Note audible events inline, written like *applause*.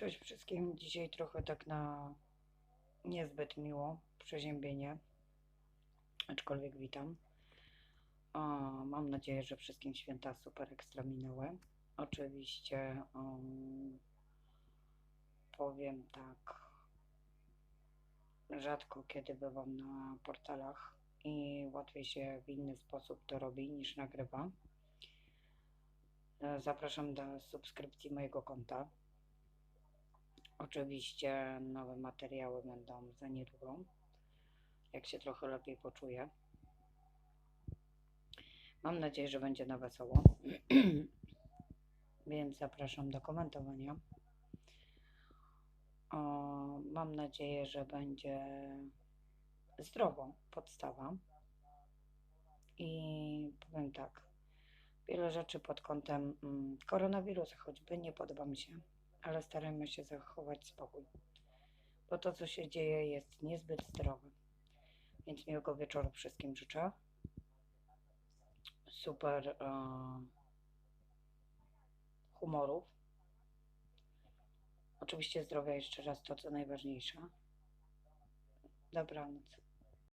Cześć wszystkim. Dzisiaj trochę tak na niezbyt miło przeziębienie, aczkolwiek witam. O, mam nadzieję, że wszystkim święta super ekstra minęły. Oczywiście um, powiem tak, rzadko kiedy bywam na portalach i łatwiej się w inny sposób to robi niż nagrywa. E, Zapraszam do subskrypcji mojego konta. Oczywiście nowe materiały będą za niedługo, jak się trochę lepiej poczuję. Mam nadzieję, że będzie na wesoło. *clears throat* Więc zapraszam do komentowania. O, mam nadzieję, że będzie zdrowo podstawa. I powiem tak, wiele rzeczy pod kątem mm, koronawirusa choćby nie podoba mi się, ale starajmy się zachować spokój, bo to, co się dzieje, jest niezbyt zdrowe. Więc miłego wieczoru wszystkim życzę. Super e, humorów. Oczywiście zdrowia jeszcze raz to, co najważniejsze. Dobranoc.